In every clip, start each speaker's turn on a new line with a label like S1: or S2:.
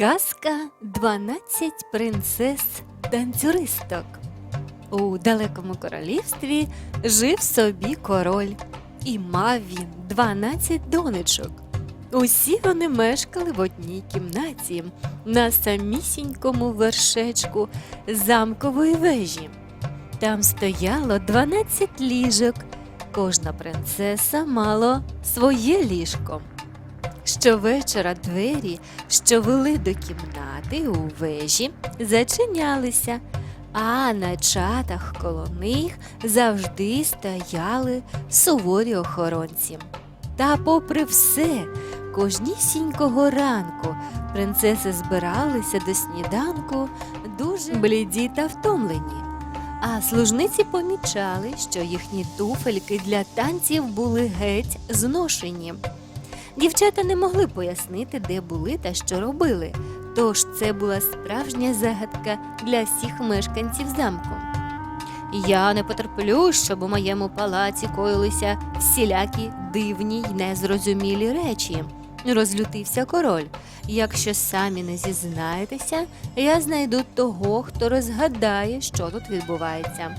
S1: Казка «12 принцес танцюристок. У далекому королівстві жив собі король, і мав він 12 донечок. Усі вони мешкали в одній кімнаті на самісінькому вершечку замкової вежі. Там стояло 12 ліжок. Кожна принцеса мала своє ліжко. Щовечора двері, що вели до кімнати у вежі, зачинялися, а на чатах коло них завжди стояли суворі охоронці. Та, попри все, кожнісінького ранку принцеси збиралися до сніданку дуже бліді та втомлені. А служниці помічали, що їхні туфельки для танців були геть зношені. Дівчата не могли пояснити, де були та що робили. Тож це була справжня загадка для всіх мешканців замку. Я не потерплю, щоб у моєму палаці коїлися всілякі дивні й незрозумілі речі. Розлютився король. Якщо самі не зізнаєтеся, я знайду того, хто розгадає, що тут відбувається.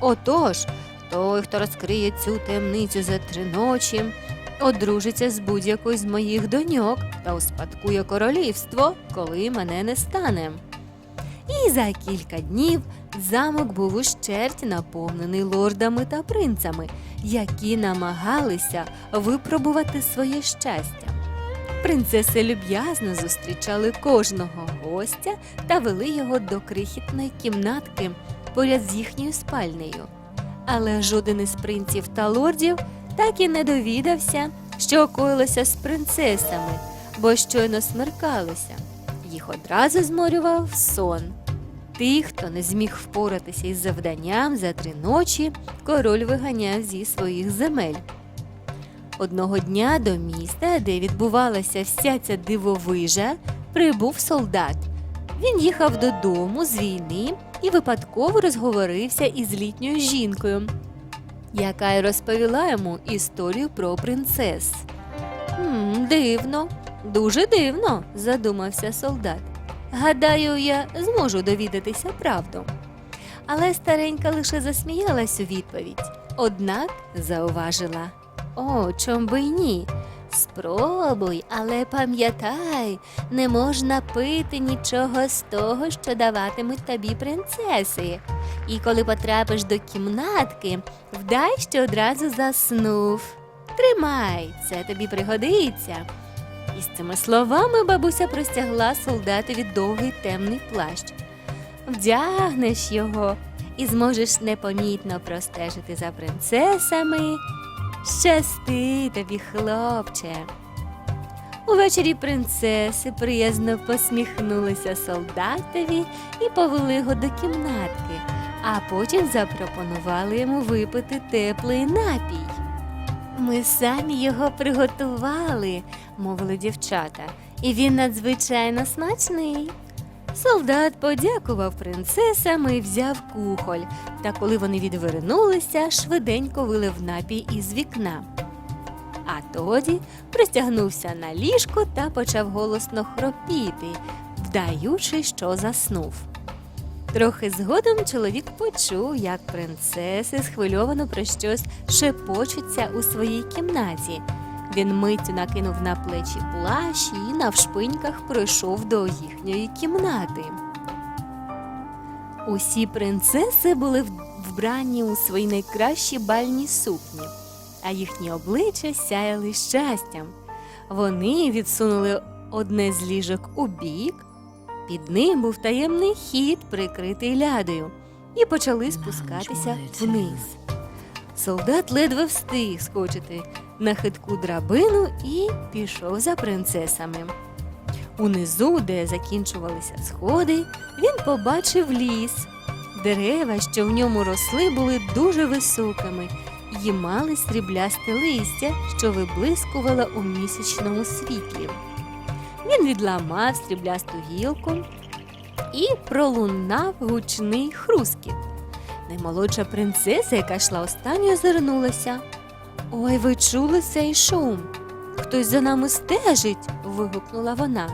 S1: Отож, той, хто розкриє цю таємницю за три ночі, одружиться з будь-якою з моїх доньок та успадкує королівство, коли мене не стане. І за кілька днів замок був ущерть наповнений лордами та принцами, які намагалися випробувати своє щастя. Принцеси люб'язно зустрічали кожного гостя та вели його до крихітної кімнатки поряд з їхньою спальнею. Але жоден із принців та лордів так і не довідався, що коїлося з принцесами, бо щойно смеркалося. Їх одразу зморював сон. Тих, хто не зміг впоратися із завданням за три ночі, король виганяв зі своїх земель. Одного дня до міста, де відбувалася вся ця дивовижа, прибув солдат. Він їхав додому з війни і випадково розговорився із літньою жінкою, яка й розповіла йому історію про принцес. «Хм, дивно, дуже дивно, задумався солдат. Гадаю, я зможу довідатися правду. Але старенька лише засміялась у відповідь. Однак зауважила: О, чом би й ні? Спробуй, але пам'ятай, не можна пити нічого з того, що даватимуть тобі принцеси. І коли потрапиш до кімнатки, вдай, що одразу заснув. Тримай, це тобі пригодиться. І з цими словами бабуся простягла солдатові довгий темний плащ. Вдягнеш його і зможеш непомітно простежити за принцесами. Щасти тобі, хлопче. Увечері принцеси приязно посміхнулися солдатові і повели його до кімнатки, а потім запропонували йому випити теплий напій. Ми самі його приготували, мовили дівчата, і він надзвичайно смачний. Солдат подякував принцесам і взяв кухоль, та коли вони відвернулися, швиденько вилив напій із вікна. А тоді пристягнувся на ліжко та почав голосно хропіти, вдаючи, що заснув. Трохи згодом чоловік почув, як принцеси схвильовано про щось шепочуться у своїй кімнаті. Він миттю накинув на плечі плащ і навшпиньках пройшов до їхньої кімнати. Усі принцеси були вбрані у свої найкращі бальні сукні, а їхні обличчя сяяли щастям. Вони відсунули одне з ліжок у бік, під ним був таємний хід, прикритий лядою, і почали спускатися вниз. Солдат ледве встиг скочити на хитку драбину і пішов за принцесами. Унизу, де закінчувалися сходи, він побачив ліс. Дерева, що в ньому росли, були дуже високими і мали сріблясте листя, що виблискувало у місячному світлі. Він відламав сріблясту гілку і пролунав гучний хрускіт. Наймолодша принцеса, яка йшла останньою, озирнулася. Ой, ви чули цей шум? Хтось за нами стежить. вигукнула вона.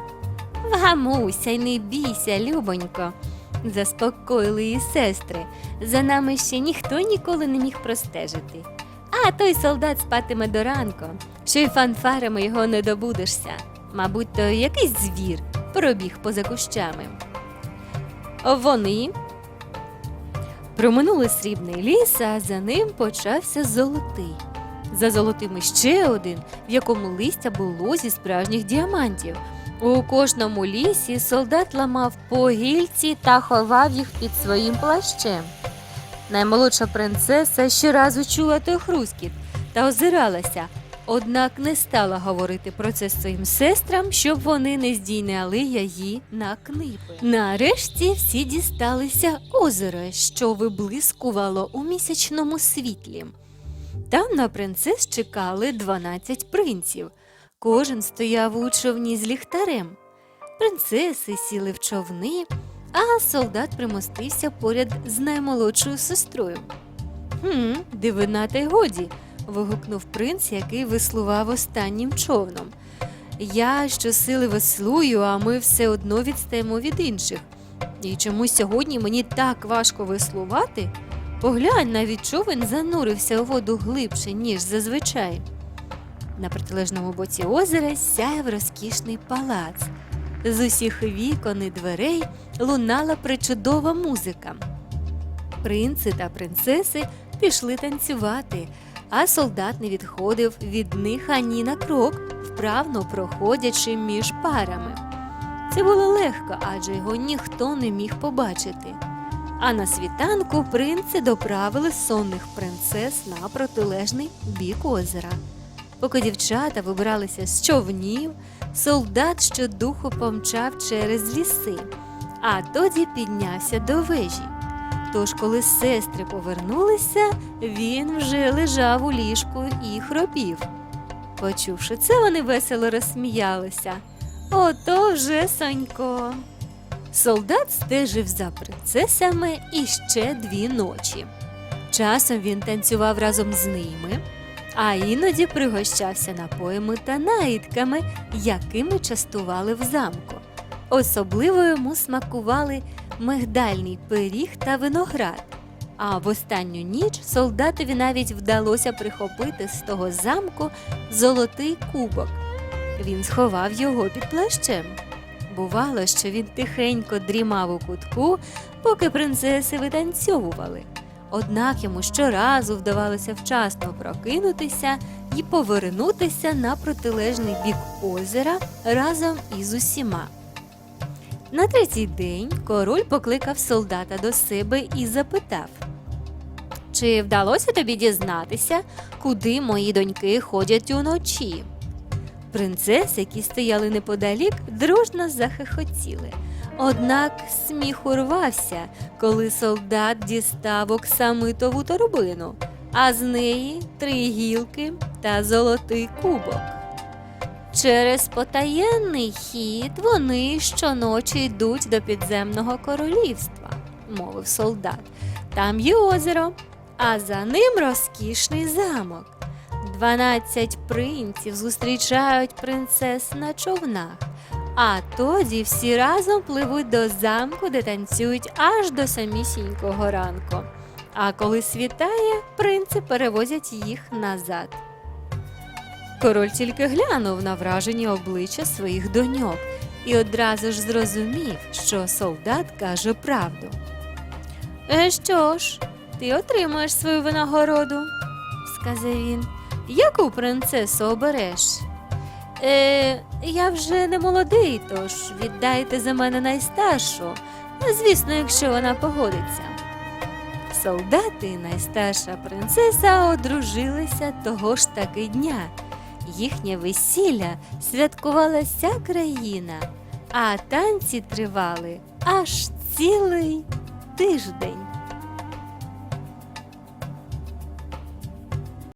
S1: Вгамуйся й не бійся, любонько, заспокоїли її сестри. За нами ще ніхто ніколи не міг простежити. А той солдат спатиме до ранку, що й фанфарами його не добудешся. Мабуть, то якийсь звір пробіг поза кущами. Вони проминули срібний ліс, а за ним почався золотий. За золотим іще один, в якому листя було зі справжніх діамантів. У кожному лісі солдат ламав по гільці та ховав їх під своїм плащем. Наймолодша принцеса щоразу чула той хрускіт та озиралася, однак не стала говорити про це своїм сестрам, щоб вони не здійняли її на книпи. Нарешті всі дісталися озера, що виблискувало у місячному світлі. Там на принцес чекали 12 принців. Кожен стояв у човні з ліхтарем. Принцеси сіли в човни, а солдат примостився поряд з наймолодшою сестрою. Хм, дивина та й годі. вигукнув принц, який веслував останнім човном. Я щосили веслую, а ми все одно відстаємо від інших. І чому сьогодні мені так важко веслувати? Поглянь, навіть човен занурився у воду глибше, ніж зазвичай. На протилежному боці озера сяяв розкішний палац. З усіх вікон і дверей лунала причудова музика. Принци та принцеси пішли танцювати, а солдат не відходив від них ані на крок, вправно проходячи між парами. Це було легко, адже його ніхто не міг побачити. А на світанку принци доправили сонних принцес на протилежний бік озера. Поки дівчата вибиралися з човнів, солдат щодуху помчав через ліси, а тоді піднявся до вежі. Тож, коли сестри повернулися, він вже лежав у ліжку і хропів. Почувши це, вони весело розсміялися. Ото вже Сонько. Солдат стежив за принцесами іще дві ночі. Часом він танцював разом з ними, а іноді пригощався напоями та наїдками, якими частували в замку. Особливо йому смакували мигдальний пиріг та виноград. А в останню ніч солдатові навіть вдалося прихопити з того замку золотий кубок. Він сховав його під плащем. Бувало, що він тихенько дрімав у кутку, поки принцеси витанцьовували. Однак йому щоразу вдавалося вчасно прокинутися і повернутися на протилежний бік озера разом із усіма. На третій день король покликав солдата до себе і запитав: Чи вдалося тобі дізнатися, куди мої доньки ходять уночі? Принцеси, які стояли неподалік, дружно захихотіли. Однак сміх урвався, коли солдат дістав оксамитову торбину, а з неї три гілки та золотий кубок. Через потаєнний хід вони щоночі йдуть до підземного королівства, мовив солдат. Там є озеро, а за ним розкішний замок. Дванадцять принців зустрічають принцес на човнах, а тоді всі разом пливуть до замку, де танцюють аж до самісінького ранку. А коли світає, принци перевозять їх назад. Король тільки глянув на вражені обличчя своїх доньок і одразу ж зрозумів, що солдат каже правду. «Е, Що ж, ти отримаєш свою винагороду, сказав він. Яку принцесу обереш? Е, я вже не молодий, тож віддайте за мене найстаршу, звісно, якщо вона погодиться. Солдати і найстарша принцеса одружилися того ж таки дня. Їхнє весілля святкувала вся країна, а танці тривали аж цілий тиждень.